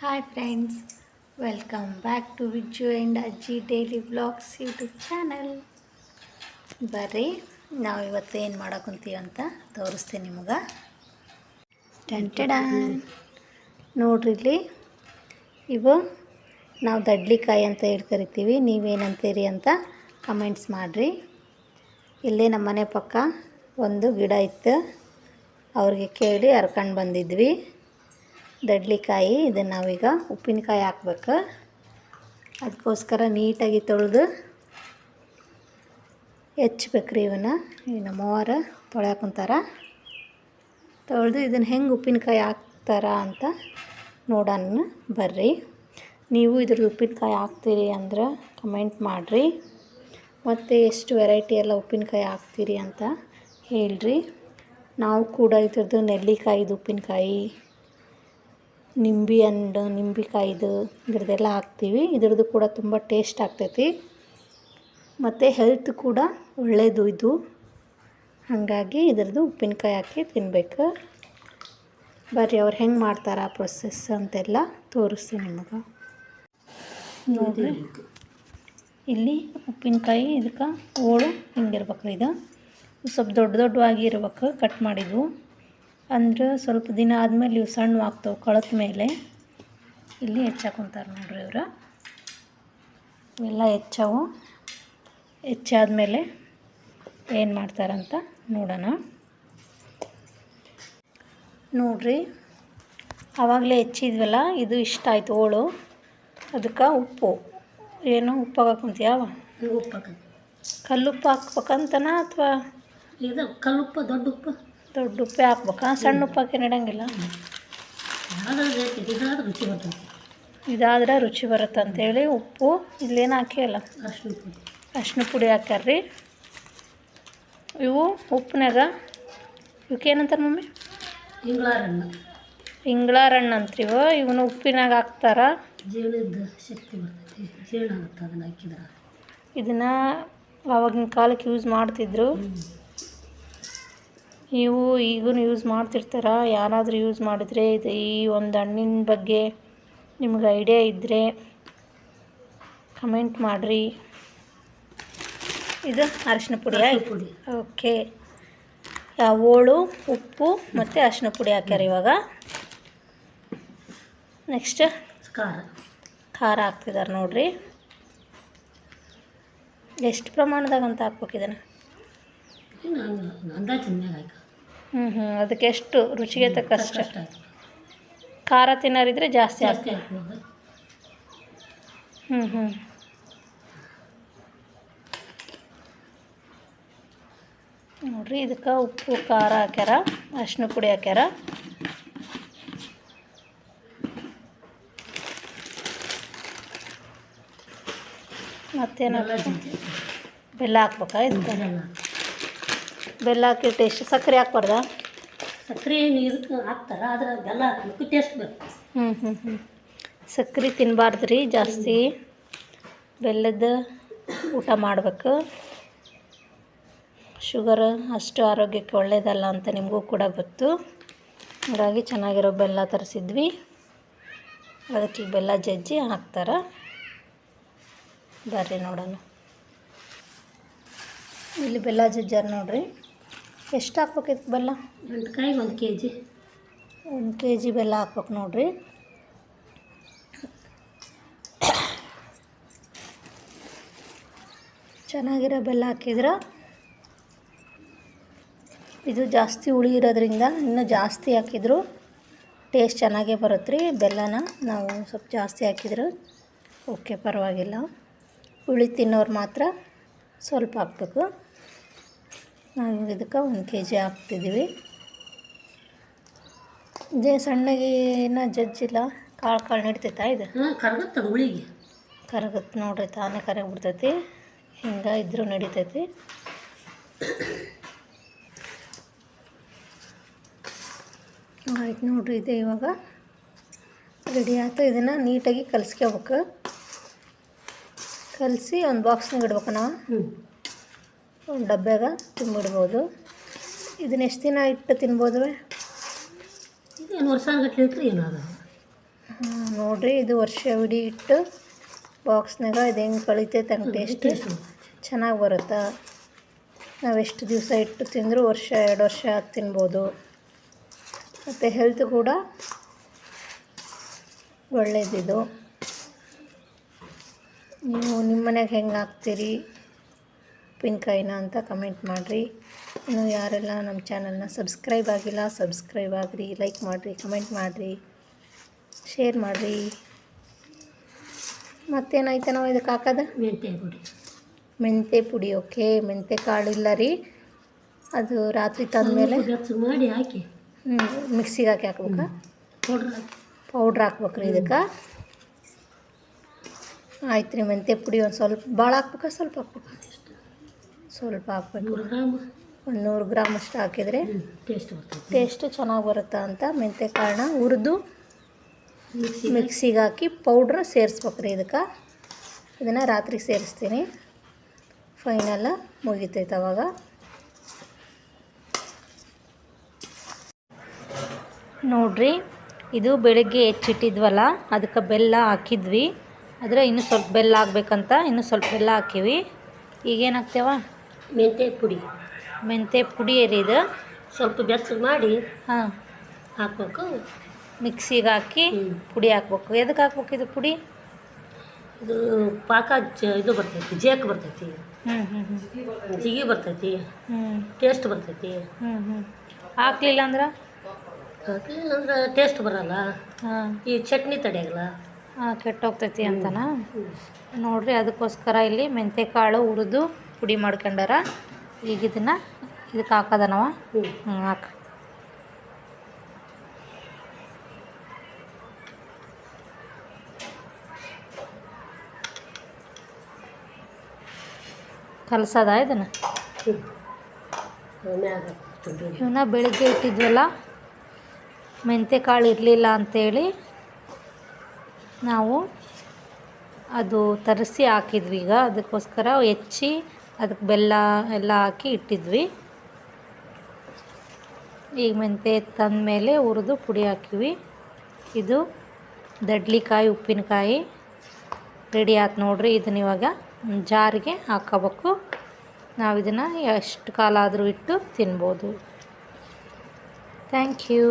Hi friends welcome back to Vijju and Ajji daily blogs YouTube channel ಬರ್ರಿ, ನಾವು ಇವತ್ತು ಏನು ಮಾಡೋಕ್ಕಂತೀವಿ ಅಂತ ತೋರಿಸ್ತೀನಿ ನಿಮಗೆ. ಟೆಂಟೆಡ ನೋಡ್ರಿ ಇಲ್ಲಿ, ಇವು ನಾವು ದಡ್ಲಿಕಾಯಿ ಅಂತ ಹೇಳಿ ಕರಿತೀವಿ, ನೀವೇನಂತೀರಿ ಅಂತ ಕಮೆಂಟ್ಸ್ ಮಾಡಿರಿ. ಇಲ್ಲೇ ನಮ್ಮನೆ ಪಕ್ಕ ಒಂದು ಗಿಡ ಇತ್ತು, ಅವ್ರಿಗೆ ಕೇಳಿ ಹರ್ಕೊಂಡು ಬಂದಿದ್ವಿ. ದಡ್ಲಿಕಾಯಿ, ಇದನ್ನು ನಾವೀಗ ಉಪ್ಪಿನಕಾಯಿ ಹಾಕ್ಬೇಕು. ಅದಕ್ಕೋಸ್ಕರ ನೀಟಾಗಿ ತೊಳೆದು ಹೆಚ್ಚಬೇಕ್ರಿ ಇವನ್ನ. ಈ ನಮ್ಮವ್ವಾರ ತೊಳ್ಯಾಕುಂತಾರ ತೊಳೆದು ಇದನ್ನು ಹೆಂಗೆ ಉಪ್ಪಿನಕಾಯಿ ಹಾಕ್ತಾರ ಅಂತ ನೋಡೋಣ ಬರ್ರಿ. ನೀವು ಇದ್ರದ್ದು ಉಪ್ಪಿನಕಾಯಿ ಹಾಕ್ತೀರಿ ಅಂದ್ರೆ ಕಮೆಂಟ್ ಮಾಡಿರಿ. ಮತ್ತು ಎಷ್ಟು ವೆರೈಟಿ ಎಲ್ಲ ಉಪ್ಪಿನಕಾಯಿ ಹಾಕ್ತೀರಿ ಅಂತ ಹೇಳ್ರಿ. ನಾವು ಕೂಡ ಇದ್ರದ್ದು ನೆಲ್ಲಿಕಾಯಿದು ಉಪ್ಪಿನಕಾಯಿ ನಿಂಬೆ ಹಣ್ಣು, ನಿಂಬೆಕಾಯಿದು ಇದ್ರದ್ದೆಲ್ಲ ಹಾಕ್ತೀವಿ. ಇದ್ರದ್ದು ಕೂಡ ತುಂಬ ಟೇಸ್ಟ್ ಆಗ್ತೈತಿ. ಮತ್ತು ಹೆಲ್ತ್ ಕೂಡ ಒಳ್ಳೆಯದು ಇದು. ಹಾಗಾಗಿ ಇದ್ರದ್ದು ಉಪ್ಪಿನಕಾಯಿ ಹಾಕಿ ತಿನ್ನಬೇಕು ಬರ್ರಿ, ಅವ್ರು ಹೆಂಗೆ ಮಾಡ್ತಾರೆ ಆ ಪ್ರೊಸೆಸ್ ಅಂತೆಲ್ಲ ತೋರಿಸ್ತೀನಿ ನಿಮಗೆ. ನೋಡಿ ಇಲ್ಲಿ ಉಪ್ಪಿನಕಾಯಿ, ಇದಕ್ಕೆ ಹೋಳು ಹಿಂಗಿರ್ಬೇಕು ಇದು. ಸ್ವಲ್ಪ ದೊಡ್ಡ ದೊಡ್ಡವಾಗಿ ಇರ್ಬೇಕು ಕಟ್ ಮಾಡಿದ್ವು ಅಂದ್ರೆ ಸ್ವಲ್ಪ ದಿನ ಆದಮೇಲೆ ಇವು ಸಣ್ಣ ಆಗ್ತಾವೆ ಕಳತ ಮೇಲೆ. ಇಲ್ಲಿ ಹೆಚ್ಚಾಕೊಂತಾರೆ ನೋಡ್ರಿ ಇವರು. ಇವೆಲ್ಲ ಹೆಚ್ಚವು. ಹೆಚ್ಚಾದ್ಮೇಲೆ ಏನು ಮಾಡ್ತಾರಂತ ನೋಡೋಣ. ನೋಡ್ರಿ ಆವಾಗಲೇ ಹೆಚ್ಚಿದ್ವಲ್ಲ ಇದು ಇಷ್ಟ ಆಯ್ತು ಹೋಳು ಅದಕ್ಕೆ ಉಪ್ಪು. ಏನು ಉಪ್ಪು ಹಾಕಂತೀಯಾವ ಉಪ್ಪು ಕಲ್ಲು ಕಲ್ಲುಪ್ಪು ಹಾಕ್ಬೇಕಂತನಾ ಅಥವಾ? ಇದು ಕಲ್ಲುಪ್ಪು ದೊಡ್ಡ ಉಪ್ಪು? ದೊಡ್ಡ ಉಪ್ಪೆ ಹಾಕ್ಬೇಕಾ? ಸಣ್ಣ ಉಪ್ಪು ಹಾಕಿ ನಡಂಗಿಲ್ಲ? ಇದಾದ್ರೆ ರುಚಿ ಬರ್ತೈತಿ. ಇದಾದ್ರೆ ರುಚಿ ಬರುತ್ತೆ ಅಂತೇಳಿ ಉಪ್ಪು ಇಲ್ಲೇನು ಹಾಕಿಯಲ್ಲ ಅರ್ಶಿನ ಪುಡಿ. ಅರ್ಶಿನ ಪುಡಿ ಹಾಕ್ಯಾರ್ರಿ. ಇವು ಉಪ್ಪನಾಗ ಇವಕ್ಕೆ ಏನಂತಾರೆ ಮಮ್ಮಿ? ಇಂಗ್ಳಾರಣ್ಣ ಇಂಗ್ಳಾರಣ್ಣ ಅಂತೀವ ಇವನು ಉಪ್ಪಿನಾಗ ಹಾಕ್ತಾರ. ಜೀರ್ಣದ ಶಕ್ತಿ ಬರ್ತೈತಿ. ಜೀರ್ಣ ಆಗುತ್ತೆ ಅದನ್ನು ಹಾಕಿದ್ರೆ. ಇದನ್ನು ಆವಾಗಿನ ಕಾಲಕ್ಕೆ ಯೂಸ್ ಮಾಡ್ತಿದ್ರು. ನೀವು ಈಗೂ ಯೂಸ್ ಮಾಡ್ತಿರ್ತಾರ? ಯಾರಾದರೂ ಯೂಸ್ ಮಾಡಿದ್ರೆ ಇದು ಈ ಒಂದು ಹಣ್ಣಿನ ಬಗ್ಗೆ ನಿಮ್ಗೆ ಐಡಿಯಾ ಇದ್ದರೆ ಕಮೆಂಟ್ ಮಾಡಿರಿ. ಇದು ಅರಿಶಿನ ಪುಡಿ ಪುಡಿ. ಓಕೆ ಹೋಳು ಉಪ್ಪು ಮತ್ತು ಅರಿಶಿನ ಪುಡಿ ಹಾಕ್ಯಾರ ಇವಾಗ. ನೆಕ್ಸ್ಟ್ ಖಾರ. ಖಾರ ಹಾಕ್ತಿದ್ದಾರೆ ನೋಡಿರಿ. ಎಷ್ಟು ಪ್ರಮಾಣದಾಗ ಅಂತ ಹಾಕ್ಬೇಕು ಇದನ್ನು? ಇನ್ನು ಹ್ಞೂ ಹ್ಞೂ ಅದಕ್ಕೆ ಎಷ್ಟು ರುಚಿಗೆ ತಕ್ಕಷ್ಟು? ಕಷ್ಟ ಆಯ್ತು. ಖಾರ ತಿನ್ನೋರಿದ್ರೆ ಜಾಸ್ತಿ ಹಾಕ್ಬೋದು ಹ್ಞೂ ಹ್ಞೂ ನೋಡ್ರಿ ಇದಕ್ಕೆ ಉಪ್ಪು ಖಾರ ಹಾಕ್ಯಾರ ಅರಿಶಿನ ಪುಡಿ ಹಾಕ್ಯಾರ. ಮತ್ತೇನು ಬೆಲ್ಲ ಹಾಕ್ಬೇಕಾ ಇದಕ್ಕೆ? ಬೆಲ್ಲ. ಬೆಲ್ಲ ಹಾಕಿ ಟೇಸ್ಟ್ ಸಕ್ಕರೆ ಹಾಕ್ಬಾರ್ದ? ಸಕ್ಕರೆ ನೀರು ಹಾಕ್ತಾರೆ ಆದ್ರೆ ಬೆಲ್ಲ ಹಾಕಬೇಕು ಟೇಸ್ಟ್ ಬೇಕು. ಹ್ಞೂ ಹ್ಞೂ ಹ್ಞೂ ಸಕ್ಕರೆ ತಿನ್ನಬಾರ್ದು ರೀ ಜಾಸ್ತಿ. ಬೆಲ್ಲದ ಊಟ ಮಾಡಬೇಕು. ಶುಗರ್ ಅಷ್ಟು ಆರೋಗ್ಯಕ್ಕೆ ಒಳ್ಳೇದಲ್ಲ ಅಂತ ನಿಮಗೂ ಕೂಡ ಗೊತ್ತು. ಹಾಗಾಗಿ ಚೆನ್ನಾಗಿರೋ ಬೆಲ್ಲ ತರಿಸಿದ್ವಿ. ಅದಕ್ಕೆ ಬೆಲ್ಲ ಜಜ್ಜಿ ಹಾಕ್ತಾರೆ. ಬರ್ರಿ ನೋಡೋಣ. ಇಲ್ಲಿ ಬೆಲ್ಲ ಜಜ್ಜಾರ ನೋಡ್ರಿ. ಎಷ್ಟು ಹಾಕ್ಬೇಕು ಇದಕ್ಕೆ ಬೆಲ್ಲ? ಎಂಟು ಕಾಯಿಗೆ ಒಂದು ಕೆ ಜಿ ಒಂದು ಕೆ ಜಿ ಬೆಲ್ಲ ಹಾಕ್ಬೇಕು ನೋಡಿರಿ. ಚೆನ್ನಾಗಿರೋ ಬೆಲ್ಲ ಹಾಕಿದ್ರೆ ಇದು ಜಾಸ್ತಿ ಹುಳಿ ಇರೋದ್ರಿಂದ ಇನ್ನೂ ಜಾಸ್ತಿ ಹಾಕಿದ್ರು ಟೇಸ್ಟ್ ಚೆನ್ನಾಗೇ ಬರುತ್ತೆ ರೀ ಬೆಲ್ಲನ. ನಾವು ಸ್ವಲ್ಪ ಜಾಸ್ತಿ ಹಾಕಿದ್ರು ಓಕೆ ಪರವಾಗಿಲ್ಲ. ಹುಳಿ ತಿನ್ನೋರು ಮಾತ್ರ ಸ್ವಲ್ಪ ಹಾಕ್ಬೇಕು. ನಾವು ಇದಕ್ಕೆ ಒಂದು ಕೆ ಜಿ ಹಾಕ್ತಿದ್ದೀವಿ. ಇದೇ ಸಣ್ಣಗೆ ಏನೋ ಜಜ್ಜಿಲ್ಲ ಕಾಳು ಕಾಳು ನಡಿತೈತಾ ಇದು? ಕರಗತ್ತೆ ಹುಳಿಗೆ. ಕರಗತ್ತೆ ನೋಡ್ರಿ ತಾನೇ ಕರಗ್ಬಿಡ್ತೈತಿ ಹಿಂಗೆ ಇದ್ರೂ ನಡಿತೈತಿ. ಆಯ್ತು ನೋಡ್ರಿ ಇದೆ ಇವಾಗ ರೆಡಿ ಆಯ್ತು. ಇದನ್ನು ನೀಟಾಗಿ ಕಲಿಸ್ಕೋಬೇಕು. ಕಲಸಿ ಒಂದು ಬಾಕ್ಸ್ನಾಗ ಇಡ್ಬೇಕು ನಾವು. ಡಬ್ಬ್ಯಾಗ ತುಂಬಿಡ್ಬೋದು ಇದನ್ನ ಎಷ್ಟು ದಿನ ಇಟ್ಟು ತಿನ್ಬೋದು ಏನು ವರ್ಷ ಇಟ್ರೆ ಏನಾದ್ರು ಹಾಂ ನೋಡ್ರಿ ಇದು ವರ್ಷ ಇಡೀ ಇಟ್ಟು ಬಾಕ್ಸ್ನಾಗ ಇದು ಹೆಂಗೆ ಕಳಿತೈತೆ ಹಂಗೆ ಟೇಸ್ಟ್ ಚೆನ್ನಾಗಿ ಬರುತ್ತಾ? ನಾವು ಎಷ್ಟು ದಿವಸ ಇಟ್ಟು ತಿಂದರೂ ವರ್ಷ ಎರಡು ವರ್ಷ ತಿನ್ಬೋದು. ಮತ್ತು ಹೆಲ್ತ್ ಕೂಡ ಒಳ್ಳೆಯದಿದು ನೀವು ನಿಮ್ಮ ಮನೆಗೆ ಹೆಂಗೆ ಹಾಕ್ತೀರಿ ಉಪ್ಪಿನಕಾಯಿನ ಅಂತ ಕಮೆಂಟ್ ಮಾಡಿರಿ. ಇನ್ನು ಯಾರೆಲ್ಲ ನಮ್ಮ ಚಾನಲ್ನ ಸಬ್ಸ್ಕ್ರೈಬ್ ಆಗಿಲ್ಲ ಸಬ್ಸ್ಕ್ರೈಬ್ ಆಗಿರಿ ಲೈಕ್ ಮಾಡಿರಿ ಕಮೆಂಟ್ ಮಾಡಿರಿ ಶೇರ್ ಮಾಡಿರಿ. ಮತ್ತೇನಾಯ್ತು ನಾವು ಇದಕ್ಕೆ ಹಾಕೋದು? ಮೆಂತ್ಯ ಪುಡಿ. ಮೆಂತೆ ಪುಡಿ ಓಕೆ ಮೆಂತೆ ಕಾಳಿಲ್ಲ ರೀ. ಅದು ರಾತ್ರಿ ತಂದಮೇಲೆ ಮಾಡಿ ಹಾಕಿ. ಹ್ಞೂ ಮಿಕ್ಸಿಗೆ ಹಾಕಿ ಹಾಕ್ಬೇಕಾ? ಪೌಡ್ರ್ ಪೌಡ್ರ್ ಹಾಕ್ಬೇಕ್ರಿ ಇದಕ್ಕೆ. ಆಯ್ತು ರೀ ಮೆಂತೆ ಪುಡಿ ಒಂದು ಸ್ವಲ್ಪ ಭಾಳ ಹಾಕ್ಬೇಕಾ ಸ್ವಲ್ಪ ಹಾಕ್ಬೇಕಾ? ಸ್ವಲ್ಪ ಹಾಕ್ಬೇಕು. ಒಂದು ನೂರು ಗ್ರಾಮ್ ಅಷ್ಟು ಹಾಕಿದರೆ ಟೇಸ್ಟ್ ಚೆನ್ನಾಗಿ ಬರುತ್ತಾ ಅಂತ ಮೆಂತ್ಯ ಕಾಳನ್ನ ಹುರಿದು ಮಿಕ್ಸಿಗೆ? ಹಾಕಿ ಪೌಡ್ರ್ ಸೇರಿಸ್ಬೇಕ್ರಿ ಇದಕ್ಕೆ. ಇದನ್ನು ರಾತ್ರಿ ಸೇರಿಸ್ತೀನಿ. ಫೈನಲ್ ಮುಗಿತೈತೆ ಅವಾಗ. ನೋಡ್ರಿ ಇದು ಬೆಳಗ್ಗೆ ಹೆಚ್ಚಿಟ್ಟಿದ್ವಲ್ಲ ಅದಕ್ಕೆ ಬೆಲ್ಲ ಹಾಕಿದ್ವಿ. ಆದರೆ ಇನ್ನೂ ಸ್ವಲ್ಪ ಬೆಲ್ಲ ಹಾಕ್ಬೇಕಂತ ಇನ್ನೂ ಸ್ವಲ್ಪ ಬೆಲ್ಲ ಹಾಕಿವಿ. ಈಗೇನು ಮೆಂತ್ಯ ಪುಡಿ. ಮೆಂತೆ ಪುಡಿ ರೀ ಇದು ಸ್ವಲ್ಪ ಬೆಚ್ಚಗೆ ಮಾಡಿ ಹಾಂ. ಹಾಕ್ಬೇಕು. ಮಿಕ್ಸಿಗೆ ಹಾಕಿ ಪುಡಿ ಹಾಕ್ಬೇಕು. ಎದಕ್ಕೆ ಹಾಕ್ಬೇಕು ಇದು ಪುಡಿ? ಇದು ಪಾಕ ಜ- ಇದು ಬರ್ತೈತಿ ಜೇಕ್ ಬರ್ತೈತಿ. ಹ್ಞೂ ಹ್ಞೂ ಹ್ಞೂ ಜಿಗಿ ಬರ್ತೈತಿ. ಹ್ಞೂ ಟೇಸ್ಟ್ ಬರ್ತೈತಿ. ಹ್ಞೂ ಹ್ಞೂ ಹಾಕ್ಲಿಲ್ಲ ಅಂದ್ರೆ? ಹಾಕ್ಲಿಲ್ಲ ಅಂದ್ರೆ ಟೇಸ್ಟ್ ಬರಲ್ಲ. ಹಾಂ. ಈ ಚಟ್ನಿ ತಡೆಯಲ್ಲ ಹಾಂ ಕೆಟ್ಟೋಗ್ತೈತಿ ಅಂತನಾ? ನೋಡ್ರಿ ಅದಕ್ಕೋಸ್ಕರ ಇಲ್ಲಿ ಮೆಂತೆ ಕಾಳು ಹುರಿದು ಪುಡಿ ಮಾಡ್ಕೊಂಡಾರ ಈಗ ಇದನ್ನ ಇದಕ್ಕೆ ಹಾಕೋದನವ? ನಾವು ಹ್ಞೂ ಹಾಕ. ಕಲಸದ ಇದನ್ನು. ಇವನ್ನ ಬೆಳಿಗ್ಗೆ ಇಟ್ಟಿದ್ವಲ್ಲ ಮೆಂತೆ ಕಾಳು ಇರಲಿಲ್ಲ ಅಂಥೇಳಿ ನಾವು ಅದು ತರಿಸಿ ಹಾಕಿದ್ವಿ ಈಗ ಅದಕ್ಕೋಸ್ಕರ ಹೆಚ್ಚಿ ಅದಕ್ಕೆ ಬೆಲ್ಲ ಎಲ್ಲ ಹಾಕಿ ಇಟ್ಟಿದ್ವಿ. ಈಗ ಮೆಂತೆ ತಂದಮೇಲೆ ಹುರಿದು ಪುಡಿ ಹಾಕಿವಿ ಇದು ದಡ್ಲಿಕಾಯಿ, ಉಪ್ಪಿನಕಾಯಿ ರೆಡಿ ಆಯ್ತು ನೋಡ್ರಿ. ಇದನ್ನ ಇವಾಗ ಜಾರಿಗೆ ಹಾಕೋಬೇಕು. ನಾವು ಇದನ್ನು ಎಷ್ಟು ಕಾಲ ಆದರೂ ಇಟ್ಟು ತಿನ್ಬೋದು. Thank you.